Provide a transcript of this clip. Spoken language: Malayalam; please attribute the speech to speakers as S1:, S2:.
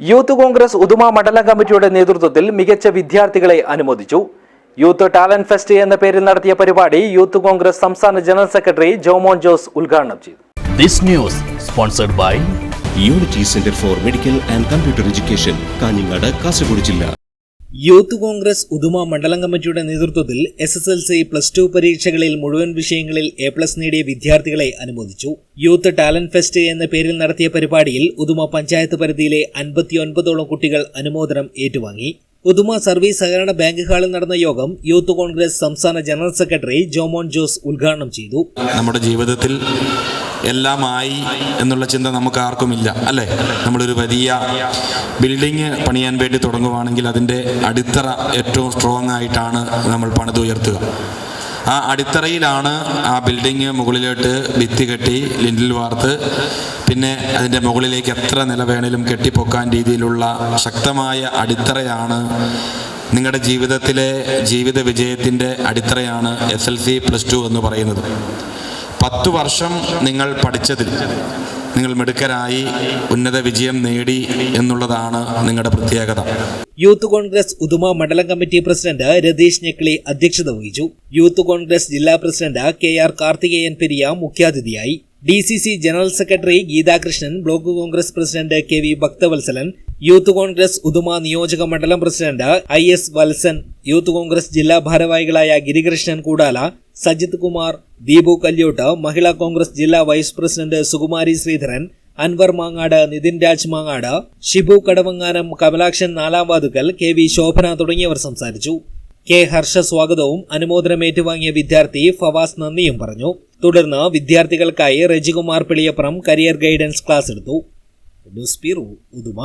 S1: യൂത്ത് കോൺഗ്രസ് ഉദുമ മണ്ഡലം കമ്മിറ്റിയുടെ നേതൃത്വത്തിൽ മികച്ച വിദ്യാർത്ഥികളെ അനുമോദിച്ചു. യൂത്ത് ടാലന്റ് ഫെസ്റ്റ് എന്ന പേരിൽ നടത്തിയ പരിപാടി യൂത്ത് കോൺഗ്രസ് സംസ്ഥാന ജനറൽ സെക്രട്ടറി ജോമോൻ ജോസ് ഉദ്ഘാടനം ചെയ്തു.
S2: This news sponsored by
S3: unity centre for medical and computer education Kanhangad Kasaragod ജില്ല.
S4: യൂത്ത് കോൺഗ്രസ് ഉദുമ മണ്ഡലം കമ്മിറ്റിയുടെ നേതൃത്വത്തിൽ S S L C plus two പരീക്ഷകളിൽ മുഴുവൻ വിഷയങ്ങളിൽ എ പ്ലസ് നേടിയ വിദ്യാർത്ഥികളെ അനുമോദിച്ചു. യൂത്ത് ടാലന്റ് ഫെസ്റ്റ് എന്ന പേരിൽ നടത്തിയ പരിപാടിയിൽ ഉദുമ പഞ്ചായത്ത് പരിധിയിലെ അൻപത്തിയൊൻപതോളം കുട്ടികൾ അനുമോദനം ഏറ്റുവാങ്ങി. ഉദുമ സർവീസ് സഹകരണ ബാങ്ക് ഹാളിൽ നടന്ന യോഗം യൂത്ത് കോൺഗ്രസ് സംസ്ഥാന ജനറൽ സെക്രട്ടറി ജോമോൻ ജോസ് ഉദ്ഘാടനം ചെയ്തു.
S5: നമ്മുടെ ജീവിതത്തിൽ എല്ലാമായി എന്നുള്ള ചിന്ത നമുക്ക് ആർക്കുമില്ല അല്ലേ? നമ്മളൊരു വലിയ ബിൽഡിങ് പണിയാൻ വേണ്ടി തുടങ്ങുവാണെങ്കിൽ അതിന്റെ അടിത്തറ ഏറ്റവും സ്ട്രോങ് ആയിട്ടാണ് നമ്മൾ പണിതുയർത്തുക ആ അടിത്തറയിലാണ് ആ ബിൽഡിങ് മുകളിലോട്ട് ഭിത്തി കെട്ടി ലിൻഡിൽ വാർത്ത് പിന്നെ അതിന്റെ മുകളിലേക്ക് എത്ര നില വേണേലും കെട്ടിപ്പൊക്കാൻ രീതിയിലുള്ള ശക്തമായ അടിത്തറയാണ് നിങ്ങളുടെ ജീവിതത്തിലെ ജീവിത വിജയത്തിന്റെ അടിത്തറയാണ് S L C plus two എന്ന് പറയുന്നത്. പത്തു വർഷം നിങ്ങൾ പഠിച്ചതിൽ നിങ്ങൾ മിടുക്കരായി ഉന്നത വിജയം നേടി എന്നുള്ളതാണ് നിങ്ങളുടെ പ്രത്യേകത.
S4: യൂത്ത് കോൺഗ്രസ് ഉദുമ മണ്ഡലം കമ്മിറ്റി പ്രസിഡന്റ് രതീഷ് ഞെക്ലി അധ്യക്ഷത വഹിച്ചു. യൂത്ത് കോൺഗ്രസ് ജില്ലാ president K R Karthikeyan Periya മുഖ്യാതിഥിയായി. D C C general secretary Geethakrishnan block congress president K V Bhakthavalsalan youth congress Uduma നിയോജക മണ്ഡലം president I S Valsan youth congress ജില്ലാ ഭാരവാഹികളായ ഗിരികൃഷ്ണൻ കൂടാല സജിത് കുമാർ ദീപു കല്യോട്ട് മഹിളാ കോൺഗ്രസ് ജില്ലാ വൈസ് പ്രസിഡന്റ് സുകുമാരി ശ്രീധരൻ അൻവർ മാങ്ങാട് നിതിൻ രാജ് മാങ്ങാട് ഷിബു കടവങ്ങാനം കമലാക്ഷൻ നാലാം വാതുക്കൽ കെ വി ശോഭന തുടങ്ങിയവർ സംസാരിച്ചു. കെ ഹർഷ സ്വാഗതവും അനുമോദനം ഏറ്റുവാങ്ങിയ വിദ്യാർത്ഥി ഫവാസ് നന്ദിയും പറഞ്ഞു. തുടർന്ന് വിദ്യാർത്ഥികൾക്കായി Rejikumar Piliyapuram career guidance class എടുത്തു. ന്യൂസ് ഉദുമ.